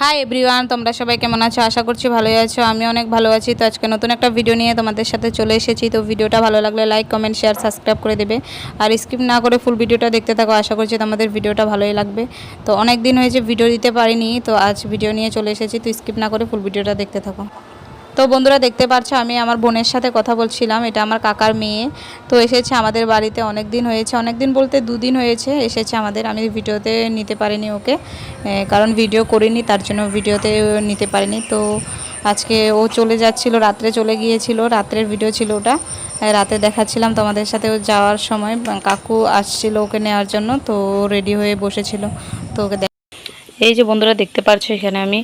Hi everyone তোমরা সবাই কেমন আছো? আশা করছি ভালোই আছো। আমি অনেক ভালো আছি। তো আজকে নতুন একটা ভিডিও নিয়ে তোমাদের সাথে চলে এসেছি। তো ভিডিওটা ভালো লাগলে লাইক কমেন্ট শেয়ার সাবস্ক্রাইব করে দেবে। আর স্কিপ না করে ফুল ভিডিওটা দেখতে থাকো। আশা করছি তোমাদের ভিডিওটা ভালোই লাগবে। তো অনেক দিন হয়েছে ভিডিও দিতে পারিনি। তো আজ ভিডিও নিয়ে চলে এসেছি। তো স্কিপ না করে ফুল ভিডিওটা দেখতে থাকো। তো বন্ধুরা দেখতে পাচ্ছ, আমি আমার বোনের সাথে কথা বলছিলাম, এটা আমার কাকার মেয়ে। তো এসেছে আমাদের বাড়িতে অনেক দিন হয়েছে, অনেক দিন বলতে দুদিন হয়েছে, এসেছে আমাদের। আমি ভিডিওতে নিতে পারিনি ওকে কারণ ভিডিও করিনি, তার জন্য ভিডিওতে নিতে পারিনি। তো আজকে ও চলে যাচ্ছিল, রাত্রে চলে গিয়েছিল, রাত্রের ভিডিও ছিল ওটা। রাতে দেখাচ্ছিলাম তোমাদের সাথে ও যাওয়ার সময়, কাকু আসছিল ওকে নেওয়ার জন্য, তো রেডি হয়ে বসেছিল। তো ওকে এই যে বন্ধুরা দেখতে পাচ্ছ এখানে আমি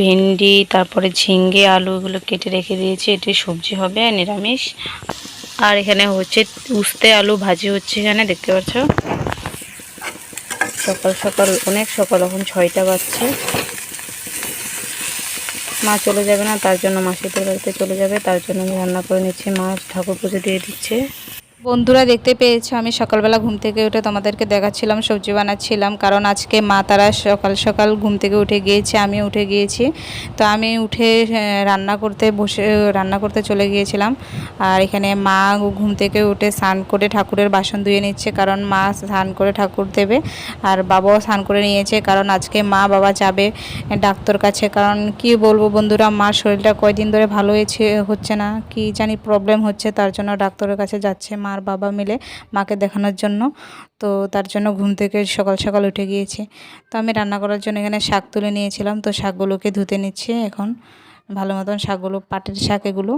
ভেন্ডি, তারপরে ঝিঙ্গে আলু এগুলো কেটে রেখে দিয়েছি। এটি সবজি হবে নিরামিষ। আর এখানে হচ্ছে উস্তে আলু ভাজি হচ্ছে এখানে, দেখতে পাচ্ছ সকাল সকাল, অনেক সকাল, এখন ছয়টা বাজছে। মা চলে যাবে না, তার জন্য মাসিদের বাড়িতে চলে যাবে। তার জন্য আমি রান্না করে নিচ্ছি। মা ঠাকুর পুজো দিয়ে দিচ্ছে। বন্ধুরা দেখতে পেয়েছ, আমি সকালবেলা ঘুম থেকে উঠে তোমাদেরকে দেখাচ্ছিলাম, সবজি বানাচ্ছিলাম, কারণ আজকে মা তারা সকাল সকাল ঘুম থেকে উঠে গিয়েছে, আমি উঠে গিয়েছি। তো আমি উঠে রান্না করতে বসে, রান্না করতে চলে গিয়েছিলাম। আর এখানে মা ঘুম থেকে উঠে স্নান করে ঠাকুরের বাসন ধুয়ে নিচ্ছে, কারণ মা স্নান করে ঠাকুর দেবে, আর বাবাও স্নান করে নিয়েছে, কারণ আজকে মা বাবা যাবে ডাক্তার কাছে, কারণ কি বলব বন্ধুরা মার শরীরটা কয়দিন ধরে ভালো হয়েছে, হচ্ছে না, কি জানি প্রবলেম হচ্ছে, তার জন্য ডাক্তারের কাছে যাচ্ছে মা। আর বাবা মিলে মাকে দেখানোর জন্য। তো তার জন্য ঘুম থেকে সকাল সকাল উঠে গিয়েছি। তো আমি রান্না করার জন্য এখানে শাক তুলে নিয়েছিলাম। তো শাকগুলোকে ধুতে নিচ্ছি এখন। ভালো মতন শাকগুলো, পাটের শাক এগুলো,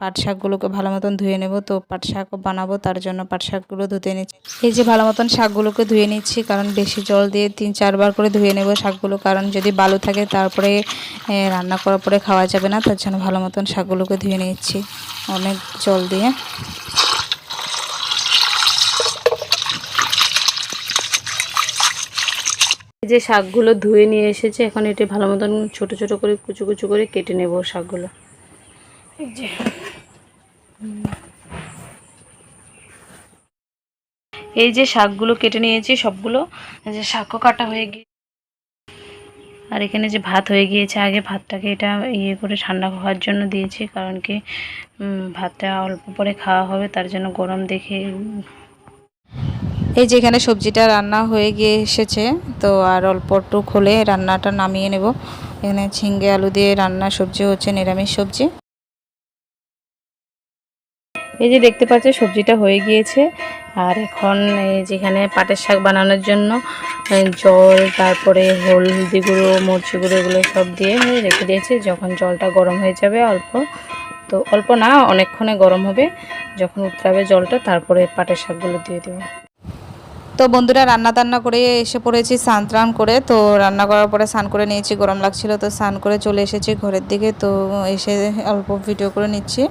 পাট শাকগুলোকে ভালো মতন ধুয়ে নেব। তো পাট শাক বানাবো, তার জন্য পাট শাকগুলো ধুতে নিচ্ছি। এই যে ভালো মতন শাকগুলোকে ধুয়ে নিচ্ছি, কারণ বেশি জল দিয়ে তিন চারবার করে ধুয়ে নেব শাকগুলো। কারণ যদি বালু থাকে, তারপরে রান্না করার পরে খাওয়া যাবে না। তার জন্য ভালো মতন শাকগুলোকে ধুয়ে নিচ্ছি। অনেক জল দিয়ে। যে শাকগুলো ধুয়ে নিয়ে এসেছে এখন এটি ভালো মতন ছোটো ছোটো করে কুচু কুচু করে কেটে নেব শাকগুলো। এই যে। এই যে শাকগুলো কেটে নিয়েছি সবগুলো যে শাকও কাটা হয়ে গিয়ে আর এখানে যে ভাত হয়ে গিয়েছে আগে ভাতটাকে এটা ইয়ে করে ঠান্ডা হওয়ার জন্য দিয়েছি কারণ কি ভাতটা অল্প পরে খাওয়া হবে তার জন্য গরম দেখে এই যে এখানে সবজিটা রান্না হয়ে গিয়ে এসেছে, তো আর অল্প একটু খোলে রান্নাটা নামিয়ে নেব। এখানে ঝিঙ্গে আলু দিয়ে রান্না সবজি হচ্ছে, নিরামিষ সবজি। এই যে দেখতে পাচ্ছ, সবজিটা হয়ে গিয়েছে। আর এখন এই যেখানে পাটের শাক বানানোর জন্য জল, তারপরে হলদি গুঁড়ো মরচি গুঁড়ো এগুলো সব দিয়ে রেখে দিয়েছি। যখন জলটা গরম হয়ে যাবে অল্প, তো অল্প না, অনেকক্ষণে গরম হবে। যখন উতরাবে জলটা, তারপরে পাটের শাকগুলো দিয়ে দেবো। তো বন্ধুরা রান্না টান্না করে এসে পড়েছি, স্নান টান করে। তো রান্না করার পরে স্নান করে নিয়েছি, গরম লাগছিল তো স্নান করে চলে এসেছি ঘরের দিকে। তো এসে অল্প ভিডিও করে নিচ্ছি।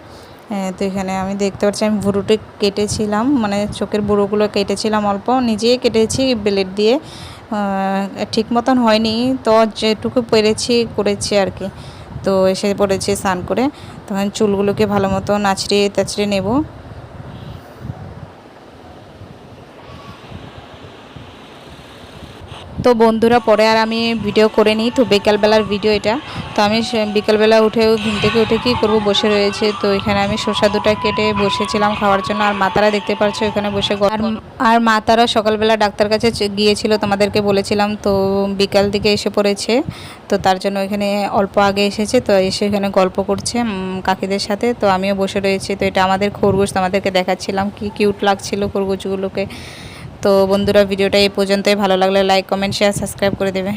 তো এখানে আমি দেখতে পাচ্ছি, আমি বুড়োটি কেটেছিলাম মানে চোখের বুড়োগুলো কেটেছিলাম অল্প, নিজেই কেটেছি ব্লেড দিয়ে। ঠিক মতন হয়নি, তো যেটুকু পেরেছি করেছি আর কি। তো এসে পড়েছি স্নান করে তখন চুলগুলোকে ভালো মতো নাচড়ে তাচড়ে নেব। তো বন্ধুরা পরে আর আমি ভিডিও করে নিই। তো বিকালবেলার ভিডিও এটা। তো আমি সে- বিকালবেলা উঠে ঘুম থেকে উঠে কী করব? বসে রয়েছে। তো এখানে আমি শসা দুটা কেটে বসেছিলাম খাওয়ার জন্য। আর মাতারা দেখতে পাচ্ছ এখানে বসে আর আর মাতারা সকালবেলা ডাক্তার কাছে গিয়েছিল তোমাদেরকে বলেছিলাম। তো বিকাল দিকে এসে পড়েছে। তো তার জন্য এখানে অল্প আগে এসেছে। তো এসে এখানে গল্প করছে কাকিদের সাথে। তো আমিও বসে রয়েছি। তো এটা আমাদের খরগোশ তোমাদেরকে দেখাচ্ছিলাম। কি কিউট লাগছিল খরগোশগুলোকে। তো বন্ধুরা ভিডিওটা এই পর্যন্তই। ভালো লাগলে লাইক কমেন্ট শেয়ার সাবস্ক্রাইব করে দেবে।